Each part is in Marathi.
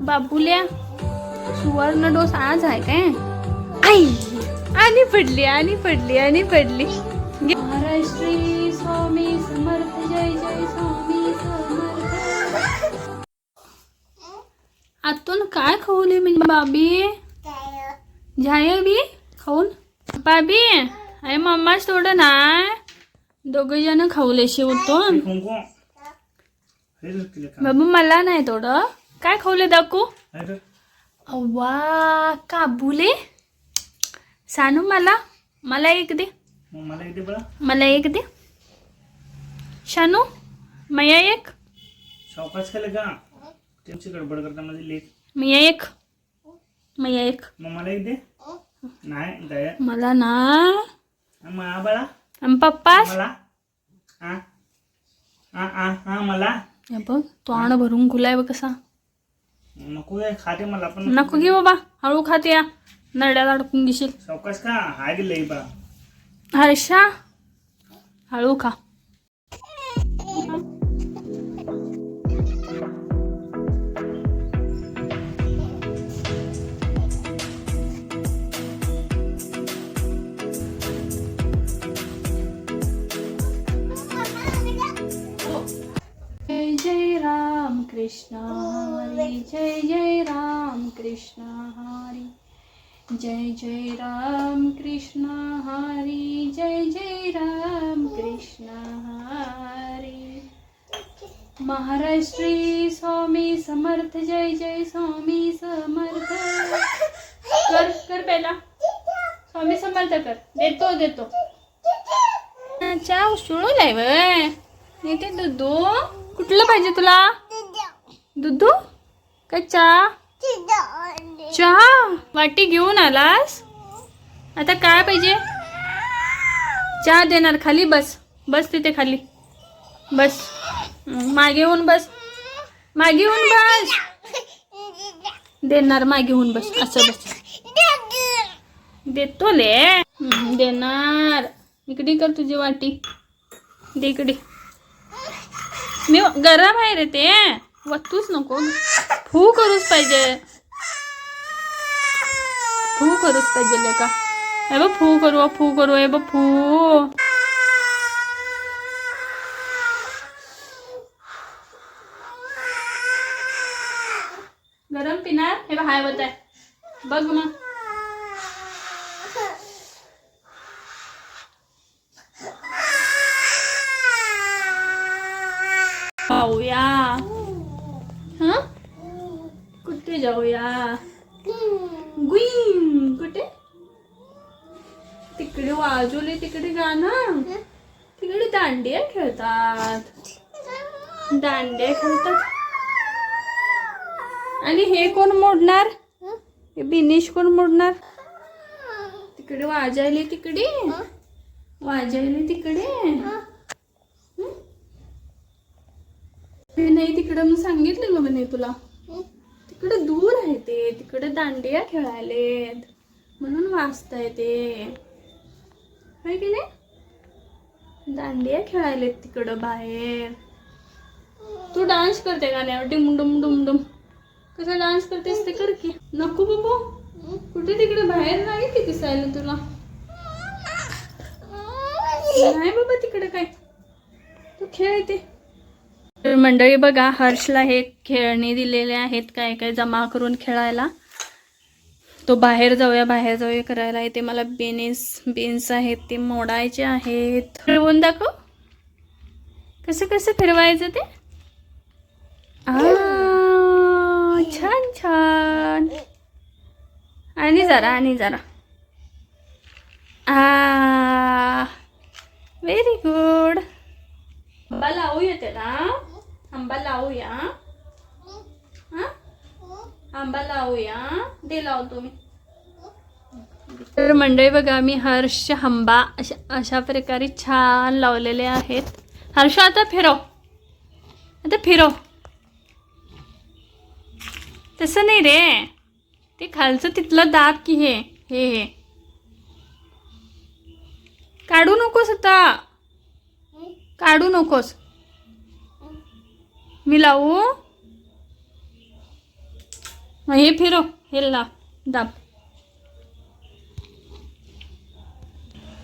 बाबुल्या सुवर्ण डोस आज आहे काय? आई! आणि पडली आणि पडली आणि पडली. महाराष्ट्री स्वामी समर्थ जय जय स्वामी समर्थ. आतून काय खाऊले म्हणजे बाबी? झाय बी खाऊन. बाबी अरे मम्मा सोडं नाय दोघ जण खाऊले शिवतो हे का बाबू मला नाही थोडं काय खाऊले जर. अव्वा काबुले. सानू मला मला एक दे. मला एक दे शानू मया एक. सावकाश केलं का? त्यांची गडबड करता माझी लेख. मया एक. मया एक. मग मला एक दे. नाही दया. मला ना. मा बाळा. आणि पप्पास? मला. हा हा हा हा मला. हे बघ तोंड भरून खुलाय बघ कसा. नको आहे खाते मला पण नको. घे बाबा हळू खाते या. नरड्यात अडकून घेशील. सावकाश का हाय दिलंय बा. हर्षा हळू खा. जय राम कृष्ण हरी जय जय राम कृष्ण हरी जय जय राम कृष्ण हरी जय जय राम कृष्ण हरी महाराष्ट्री स्वामी समर्थ जय जय स्वामी समर्थ। कर कर पहिला. स्वामी समर्थ कर. देतो देतो. चहा उशिळूलाय वय. येते दुधू कुठलं पाहिजे तुला? दुधू? का चहा? चहा? वाटी घेऊन आलास? आता काय पाहिजे? चहा देणार खाली बस. बस तिथे खाली. बस. मागे होऊन बस. मागे होऊन बस. देणार मागे होऊन बस. असं बस. देतो ले. देणार. इकडे कर तुझी वाटी. दे इकडे. मी गरम आहे रे ते. वतूच नको. फू करूच पाहिजे. फू करूच पाहिजे लेका हे बघ, फू करू फू करू, हे बघ, फू. गरम पिणार? हे बघ, हाय बघ मग जाऊया. हा? कुठे जाऊया? गुईन कुठे? तिकडे वाजवले तिकडे गाणं. तिकडे दांडिया खेळतात. दांडिया खेळतात. आणि हे कोण मोडणार? हे बिनिश कोण मोडणार? तिकडे वाजायले तिकडे. वाजायले तिकडे हं? हे नाही तिकडं मी सांगितलं ना म्हणे तुला. तिकडे दूर आहे ते. तिकडे दांडिया खेळायलेत. म्हणून वाचताय ते. होय की नाही? दांडिया खेळायलेत तिकडं बाहेर. तू डान्स करते गाण्यावर डिम डुम डुम डुम कसा डान्स करतेस ते कर की. नको बाबू. कुठे तिकडे बाहेर नाही की दिसायला तुला? नाही बाबा तिकडे काय. तू खेळते तर मंडळी बघा हर्षला हे खेळणी दिलेले आहेत काय काय जमा करून खेळायला. तो बाहेर जाऊया बाहेर जाऊया करायला. इथे मला बेनेस बीन्स आहेत ते मोडायचे आहेत. फिरवून दाखव. कसं कसं फिरवायचं ते? छान छान. आणि जरा आणि जरा. आ व्हेरी गुड मला लावूया त्याला. लावूया. हा? आंबा लावूया. दे लाव तुम्ही. तर मंडळी बघा मी हर्ष आंबा अशा अशा प्रकारे छान लावलेले आहेत. हर्ष आता फिरव. आता फिरव. तसं नाही रे. ते खालचं तिथलं दाब की हे? हे हे. काढू नकोस आता. काढू नकोस. मी लावू? हे फिरो हे लाव दाब.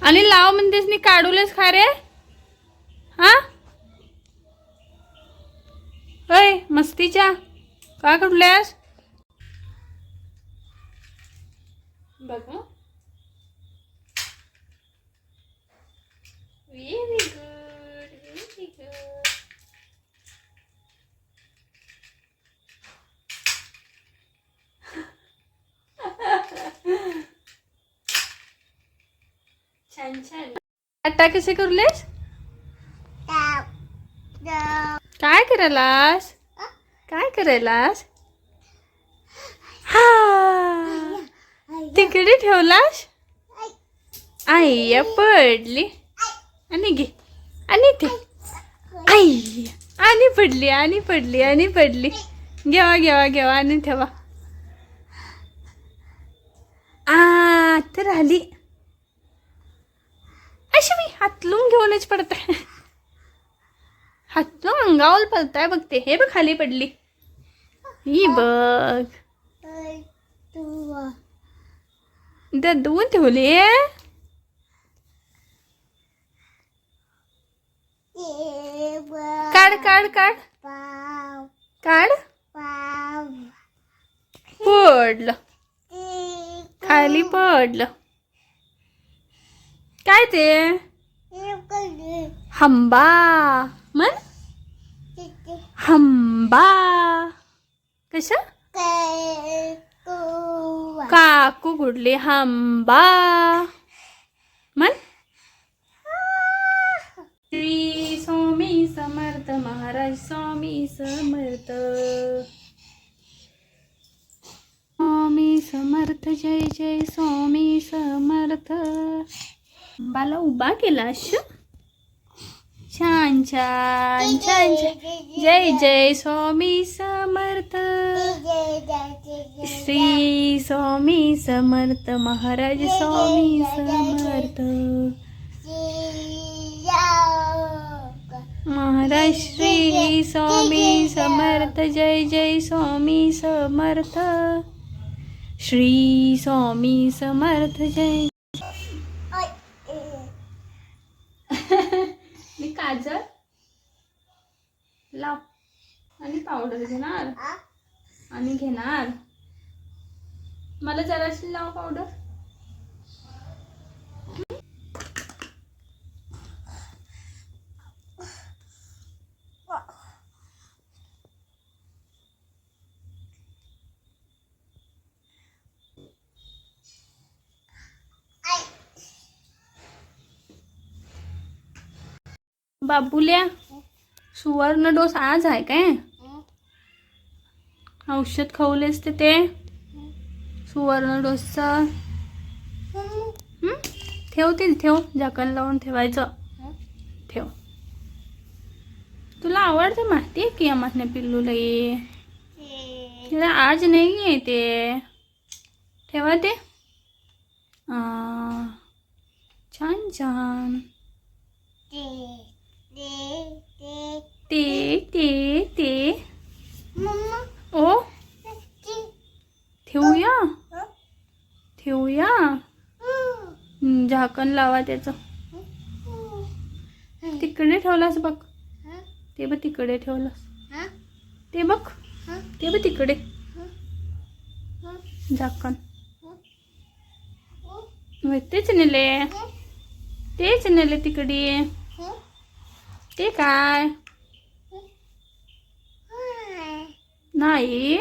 आणि लाव म्हणतेस मी काढूलेस खा रे? हा? होय मस्तीच्या. का काढल्यास? बघ व्हेरी गुड व्हेरी गुड छान छान आटा कसे करलेस? काय करायलास? काय करायलास? हा. तिकडे ठेवलास? आई पडली. आणि घे. आणि ते आई आणि पडली आणि पडली आणि पडली. घेवा घेवा घेवा आणि ठेवा. आ तर आली. अशी मी हातलून घेऊनच पडताय हातलून अंगावर पडताय बघते. हे बघ खाली पडली. ही बघ. दोन ठेवले काढ काढ काढ. काढ. पडलं. खाली पडलं. काय ते? हंबा. मन हंबा. कशा? काकू कुठली हंबा. मन श्री स्वामी समर्थ महाराज स्वामी समर्थ. स्वामी समर्थ जय जय स्वामी समर्थ. बाला उभा केला श छान छान छान छान. जय जय स्वामी समर्थ. श्री स्वामी समर्थ महाराज स्वामी समर्थ. महाराज श्री स्वामी समर्थ जय जय स्वामी समर्थ. श्री स्वामी समर्थ जय काजळ लाव. आणि पावडर घेणार. आणि घेणार. मला जराशी लाव पावडर. बाबुल्या सुवर्ण डोस आज आहे काय? औषध खावलेस ते. सुवर्ण डोसचं. हं? ठेवतील ठेव. लावून ठेवायचं. ठेव. तुला आवडते माहिती की आम्हाला पिल्लूला ये तिला आज नाही आहे ते ठेवा ते. छान छान. ते ते ते. ओ. ठेवूया? ठेवूया? झाकण लावा त्याचं. तिकडे ठेवलास बघ. ते बघ तिकडे ठेवलास. ते बघ. ते बघ तिकडे. झाकण. तेच नेले. तेच नेले तिकडे. ते काय नाही